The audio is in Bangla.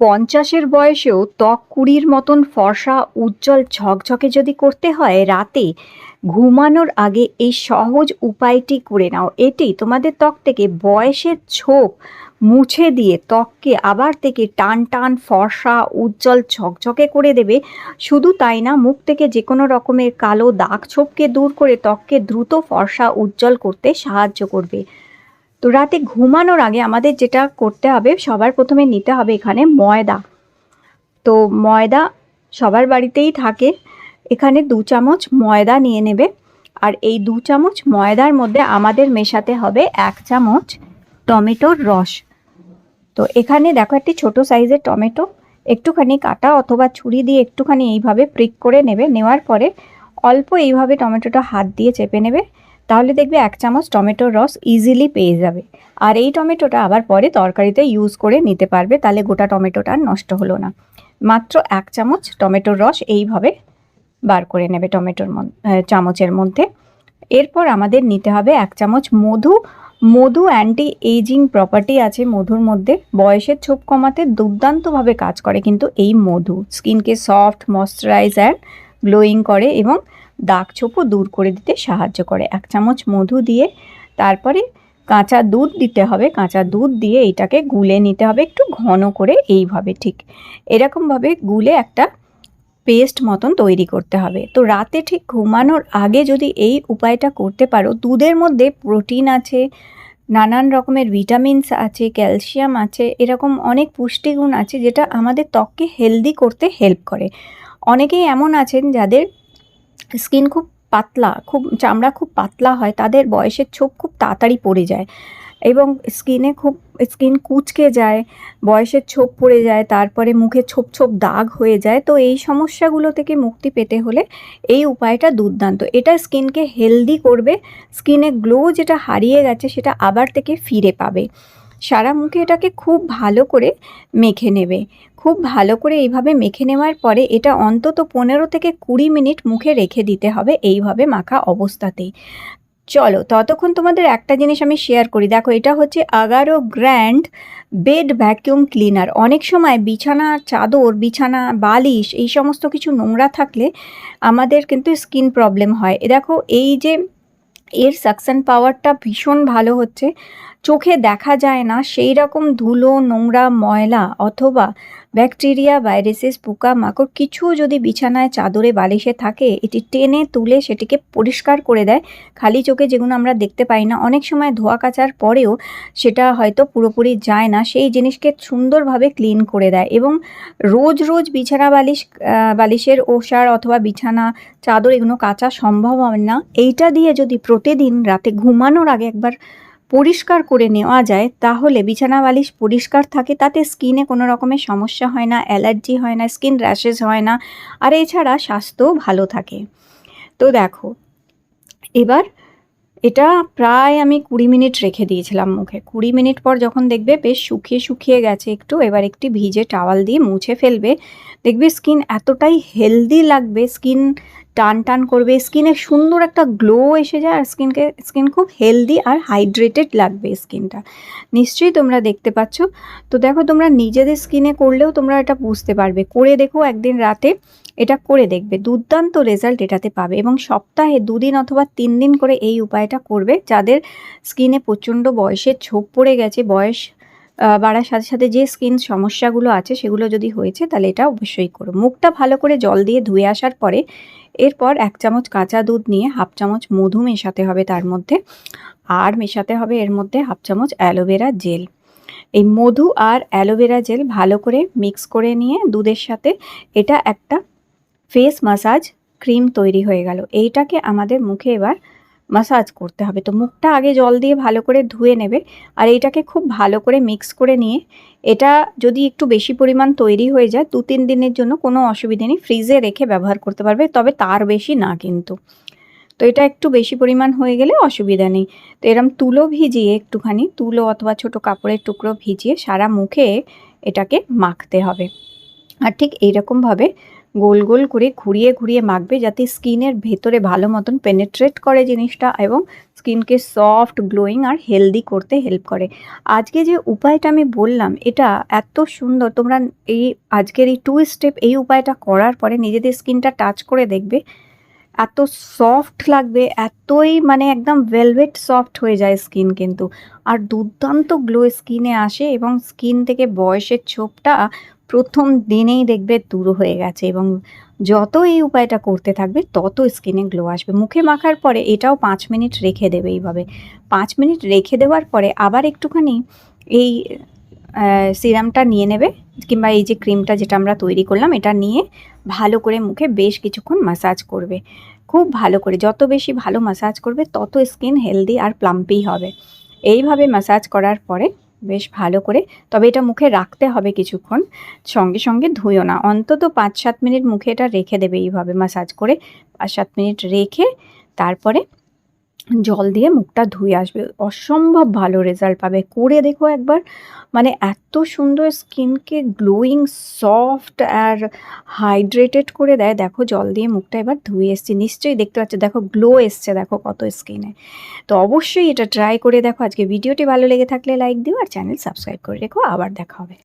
পঞ্চাশের বয়সেও ত্বক কুড়ির মতন ফর্সা, উজ্জ্বল, ঝকঝকে যদি করতে হয় রাতে, ঘুমানোর আগে এই সহজ উপায়টি করে নাও। এটি তোমাদের ত্বক থেকে বয়সের ছোপ মুছে দিয়ে ত্বককে আবার থেকে টান টান, ফর্সা, উজ্জ্বল, ঝকঝকে করে দেবে। শুধু তাই না, মুখ থেকে যে কোনো রকমের কালো দাগ ছোপকে দূর করে ত্বককে দ্রুত ফর্সা, উজ্জ্বল করতে সাহায্য করবে। তো রাতে ঘুমানোর আগে আমাদের যেটা করতে হবে, সবার প্রথমে নিতে হবে এখানে ময়দা। তো ময়দা সবার বাড়িতেই থাকে। এখানে দু চামচ ময়দা নিয়ে নেবে। আর এই দু চামচ ময়দার মধ্যে আমাদের মেশাতে হবে এক চামচ টমেটোর রস। তো এখানে দেখো একটি ছোট সাইজের টমেটো। একটুখানি কাটা অথবা ছুরি দিয়ে একটুখানি এইভাবে প্রিক করে নেবে। নেওয়ার পরে অল্প এইভাবে টমেটোটা হাত দিয়ে চেপে নেবে। তাহলে দেখবে এক চামচ টমেটোর রস ইজিলি পেয়ে যাবে। আর এই টমেটোটা আবার পরে তরকারিতে ইউজ করে নিতে পারবে, তাহলে গোটা টমেটোটা নষ্ট হলো না। মাত্র এক চামচ টমেটোর রস এইভাবে বার করে নেবে টমেটোর চামচের মধ্যে। এরপর আমাদের নিতে হবে এক চামচ মধু। মধু অ্যান্টি এইজিং প্রপার্টি আছে মধুর মধ্যে। বয়সের ছোপ কমাতে দুর্দান্তভাবে কাজ করে কিন্তু এই মধু। স্কিনকে সফট ময়শ্চারাইজ অ্যান্ড গ্লোয়িং করে এবং দাগ ছোপও দূর করে দিতে সাহায্য করে। এক চামচ মধু দিয়ে তারপরে কাঁচা দুধ দিতে হবে। কাঁচা দুধ দিয়ে এটাকে গুলে নিতে হবে একটু ঘন করে এইভাবে ঠিক। এরকমভাবে গুলে একটা পেস্ট মতন তৈরি করতে হবে। তো রাতে ঠিক ঘুমানোর আগে যদি এই উপায়টা করতে পারো, দুধের মধ্যে প্রোটিন আছে, নানান রকমের ভিটামিনস আছে, ক্যালসিয়াম আছে, এরকম অনেক পুষ্টিগুণ আছে যেটা আমাদের ত্বককে হেলদি করতে হেল্প করে। অনেকেই এমন আছেন যাদের স্কিন খুব পাতলা, খুব চামড়া খুব পাতলা হয়, তাদের বয়সের ছোপ খুব তাড়াতাড়ি পড়ে যায় এবং স্কিনে খুব, স্কিন কুচকে যায়, বয়সের ছোপ পড়ে যায়, তারপরে মুখে ছোপ ছোপ দাগ হয়ে যায়। তো এই সমস্যাগুলো থেকে মুক্তি পেতে হলে এই উপায়টা দুর্দান্ত। এটা স্কিনকে হেলদি করবে, স্কিনে গ্লো যেটা হারিয়ে গেছে সেটা আবার থেকে ফিরে পাবে। সারা মুখে এটাকে খুব ভালো করে মেখে নেবে। খুব ভালো করে এইভাবে মেখে নেওয়ার পরে এটা অন্তত পনেরো থেকে কুড়ি মিনিট মুখে রেখে দিতে হবে এইভাবে মাখা অবস্থাতেই চলো, ততক্ষণ তোমাদের একটা জিনিস আমি শেয়ার করি। দেখো, এটা হচ্ছে Agaro grand bed vacuum cleaner অনেক সময় বিছানা, চাদর, বিছানা, বালিশ এই সমস্ত কিছু নোংরা থাকলে আমাদের কিন্তু স্কিন প্রবলেম হয়। দেখো, এই যে এর সাকশন পাওয়ারটা ভীষণ ভালো হচ্ছে। চোখে দেখা যায় না সেই রকম ধুলো, নোংরা ময়লা অথবা ব্যাকটেরিয়া ভাইরাসেস পোকামাকড় কিছু যদি বিছানায়, চাদরে, বালিশে থাকে, এটি টেনে তুলে সেটিকে পরিষ্কার করে দেয়। খালি চোখে যেগুলো আমরা দেখতে পাই না, অনেক সময় ধোয়া কাচার পরেও সেটা হয়তো পুরোপুরি যায় না। সেই জিনিসকে সুন্দরভাবে ক্লিন করে দেয় এবং রোজ রোজ বিছানা, বালিশ বালিশের ওষার অথবা বিছানা, চাদর এগুলো কাচা সম্ভব হয় না। এইটা দিয়ে যদি প্রতিদিন রাতে ঘুমানোর আগে একবার পরিষ্কার করে নেওয়া যায়, তাহলে বিছানা বালিশ পরিষ্কার থাকে, তাতে স্কিনে কোনো রকমের সমস্যা হয় না অ্যালার্জি হয় না স্কিন র্যাশেস হয় না, আর এছাড়া স্বাস্থ্যও ভালো থাকে। তো দেখো, এবার এটা প্রায় আমি কুড়ি মিনিট রেখে দিয়েছিলাম মুখে। কুড়ি মিনিট পর যখন দেখবে বেশ শুকিয়ে শুকিয়ে গেছে একটু, এবার একটি ভিজে টাওয়াল দিয়ে মুছে ফেলবে। দেখবে স্কিন এতটাই হেলদি লাগবে, স্কিন টান টান করবে, স্কিনে সুন্দর একটা গ্লো এসে যায় আর স্কিনকে, স্কিন খুব হেলদি আর হাইড্রেটেড লাগবে স্কিনটা। নিশ্চয়ই তোমরা দেখতে পাচ্ছ। তো দেখো তোমরা নিজেদের স্কিনে করলেও তোমরা এটা বুঝতে পারবে। করে দেখো একদিন রাতে এটা করে দেখবে। দুর্দান্ত রেজাল্ট এটাতে পাবে এবং সপ্তাহে দুদিন অথবা তিন দিন করে এই উপায়টা করবে যাদের স্কিনে প্রচণ্ড বয়সের ছোপ পড়ে গেছে, বয়স বাড়ার সাথে সাথে যে স্কিন সমস্যাগুলো আছে সেগুলো যদি হয়েছে তাহলে এটা অবশ্যই করো। মুখটা ভালো করে জল দিয়ে ধুয়ে আসার পরে এরপর এক চামচ কাঁচা দুধ নিয়ে হাফ চামচ মধু মেশাতে হবে তার মধ্যে। আর মেশাতে হবে এর মধ্যে হাফ চামচ অ্যালোভেরা জেল। এই মধু আর অ্যালোভেরা জেল ভালো করে মিক্স করে নিয়ে দুধের সাথে এটা একটা ফেস মাসাজ ক্রিম তৈরি হয়ে গেল। এইটাকে আমাদের মুখে এবার মাসাজ করতে হবে। তো মুখটা আগে জল দিয়ে ভালো করে ধুয়ে নেবে আর এইটাকে খুব ভালো করে মিক্স করে নিয়ে এটা যদি একটু বেশি পরিমাণ তৈরি হয়ে যায় দু তিন দিনের জন্য কোনো অসুবিধা নেই। ফ্রিজে রেখে ব্যবহার করতে পারবে, তবে তার বেশি না কিন্তু। তো এটা একটু বেশি পরিমাণ হয়ে গেলে অসুবিধা নেই। তো এরম তুলো ভিজিয়ে একটুখানি, তুলো অথবা ছোট কাপড়ের টুকরো ভিজিয়ে সারা মুখে এটাকে মাখতে হবে। আর ঠিক এইরকমভাবে গোল গোল করে ঘুরিয়ে ঘুরিয়ে মাখবে যাতে স্কিনের ভেতরে ভালো মতন পেনেট্রেট করে জিনিসটা এবং স্কিনকে সফট গ্লোয়িং আর হেলদি করতে হেল্প করে। আজকে যে উপায়টা আমি বললাম, এটা এত সুন্দর। তোমরা এই আজকের এই টু স্টেপ এই উপায়টা করার পরে নিজেদের স্কিনটা টাচ করে দেখবে। এত সফট লাগবে, এতই মানে একদম ভেলভেট সফট হয়ে যায় স্কিন কিন্তু। আর দুর্দান্ত গ্লো স্কিনে আসে এবং স্কিন থেকে বয়সের ছোপটা প্রথম দিনেই দেখবে দূর হয়ে গেছে এবং যত এই উপায়টা করতে থাকবে, তত স্কিনে গ্লো আসবে। মুখে মাখার পরে এটাও পাঁচ মিনিট রেখে দেবে এইভাবে। পাঁচ মিনিট রেখে দেওয়ার পরে আবার একটুখানি এই সিরামটা নিয়ে নেবে কিংবা এই যে ক্রিমটা যেটা আমরা তৈরি করলাম, এটা নিয়ে ভালো করে মুখে বেশ কিছুক্ষণ মাসাজ করবে। খুব ভালো করে, যত বেশি ভালো মাসাজ করবে, তত স্কিন হেলদি আর প্লাম্পি হবে। এইভাবে মাসাজ করার পরে বেশ ভালো করে, তবে এটা মুখে রাখতে হবে কিছুক্ষণ, সঙ্গে সঙ্গে ধুইও না। অন্তত পাঁচ সাত মিনিট মুখে এটা রেখে দেবে এইভাবে মাসাজ করে। পাঁচ সাত মিনিট রেখে তারপরে জল দিয়ে মুখটা ধুয়ে আসবে। অসম্ভব ভালো রেজাল্ট পাবে। করে দেখো একবার। মানে এত সুন্দর স্কিনকে গ্লোয়িং সফট আর হাইড্রেটেড করে দেয়। দেখো জল দিয়ে মুখটা এবার ধুয়ে এসছে। নিশ্চয়ই দেখতে পাচ্ছ, দেখো গ্লো এসছে, দেখো কত স্কিনে তো অবশ্যই এটা ট্রাই করে দেখো। আজকে ভিডিওটি ভালো লেগে থাকলে লাইক দিও আর চ্যানেল সাবস্ক্রাইব করে রেখো। আবার দেখা হবে।